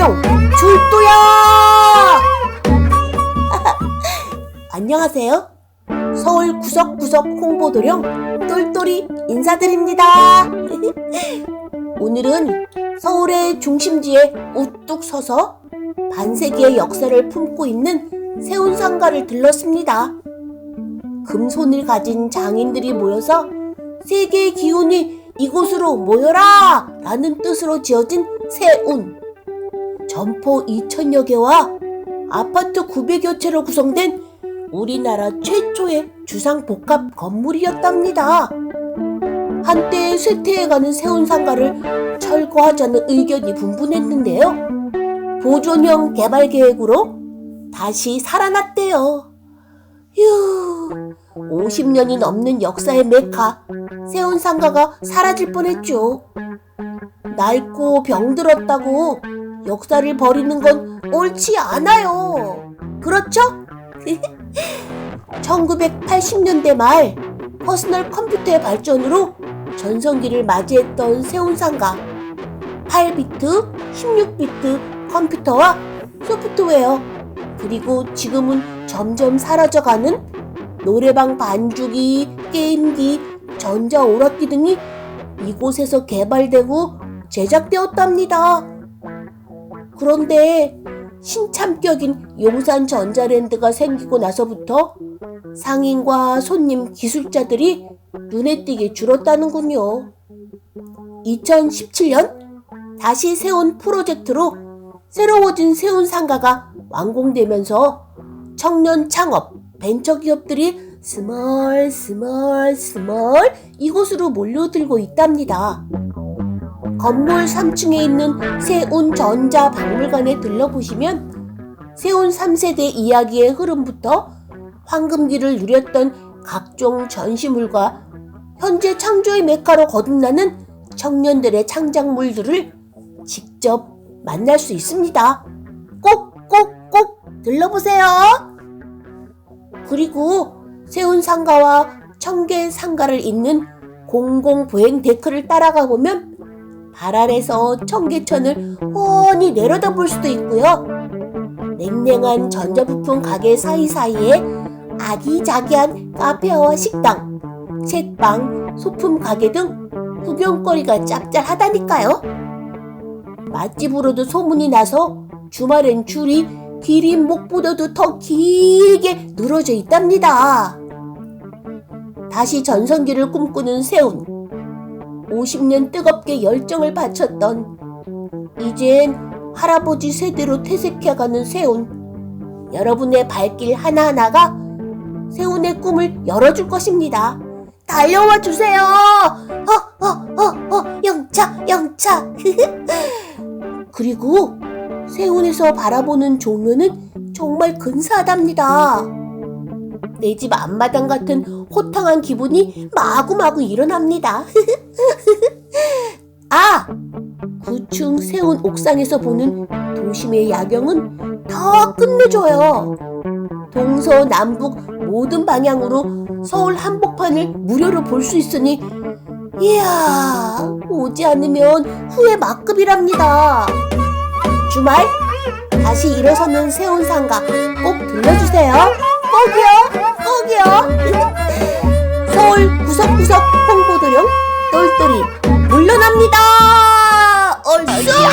어려 졸도야 안녕하세요 서울 구석구석 홍보도령 똘똘이 인사드립니다 오늘은 서울의 중심지에 우뚝 서서 반세기의 역사를 품고 있는 세운상가를 들렀습니다 금손을 가진 장인들이 모여서 세계의 기운이 이곳으로 모여라! 라는 뜻으로 지어진 세운. 점포 2천여 개와 아파트 900여 채로 구성된 우리나라 최초의 주상복합 건물이었답니다. 한때 쇠퇴해가는 세운상가를 철거하자는 의견이 분분했는데요. 보존형 개발 계획으로 다시 살아났대요. 휴, 50년이 넘는 역사의 메카, 세운상가가 사라질 뻔했죠. 낡고 병들었다고 역사를 버리는 건 옳지 않아요. 그렇죠? 1980년대 말 퍼스널 컴퓨터의 발전으로 전성기를 맞이했던 세운상가 8비트, 16비트 컴퓨터와 소프트웨어 그리고 지금은 점점 사라져가는 노래방 반주기, 게임기, 전자오락기 등이 이곳에서 개발되고 제작되었답니다. 그런데 신참격인 용산 전자랜드가 생기고 나서부터 상인과 손님 기술자들이 눈에 띄게 줄었다는군요. 2017년 다시 세운 프로젝트로 새로워진 세운 상가가 완공되면서 청년 창업 벤처기업들이 스멀 스멀 스멀 이곳으로 몰려들고 있답니다. 건물 3층에 있는 세운 전자 박물관에 들러보시면 세운 3세대 이야기의 흐름부터 황금기를 누렸던 각종 전시물과 현재 창조의 메카로 거듭나는 청년들의 창작물들을 직접 만날 수 있습니다. 꼭, 꼭, 꼭 들러보세요. 그리고 세운 상가와 청계 상가를 잇는 공공보행 데크를 따라가 보면 발 아래서 청계천을 훤히 내려다볼 수도 있고요. 냉랭한 전자부품 가게 사이사이에 아기자기한 카페와 식당, 책방, 소품 가게 등 구경거리가 짭짤하다니까요. 맛집으로도 소문이 나서 주말엔 줄이 기린 목보다도 더 길게 늘어져 있답니다. 다시 전성기를 꿈꾸는 세운. 50년 뜨겁게 열정을 바쳤던 이젠 할아버지 세대로 퇴색해가는 세운. 여러분의 발길 하나하나가 세운의 꿈을 열어줄 것입니다. 달려와 주세요. 어, 어, 어, 어, 영차, 영차. 그리고 세운에서 바라보는 종묘는 정말 근사하답니다. 내 집 앞마당 같은 호탕한 기분이 마구마구 일어납니다. 아! 9층 세운 옥상에서 보는 도심의 야경은 더 끝내줘요. 동서 남북 모든 방향으로 서울 한복판을 무료로 볼 수 있으니 이야 오지 않으면 후회 막급이랍니다. 주말 다시 일어서는 세운상가 꼭 들러주세요. 꼭이요, 꼭이요. 서울 구석구석 홍보도령 똘똘이 물러납니다. 얼쑤!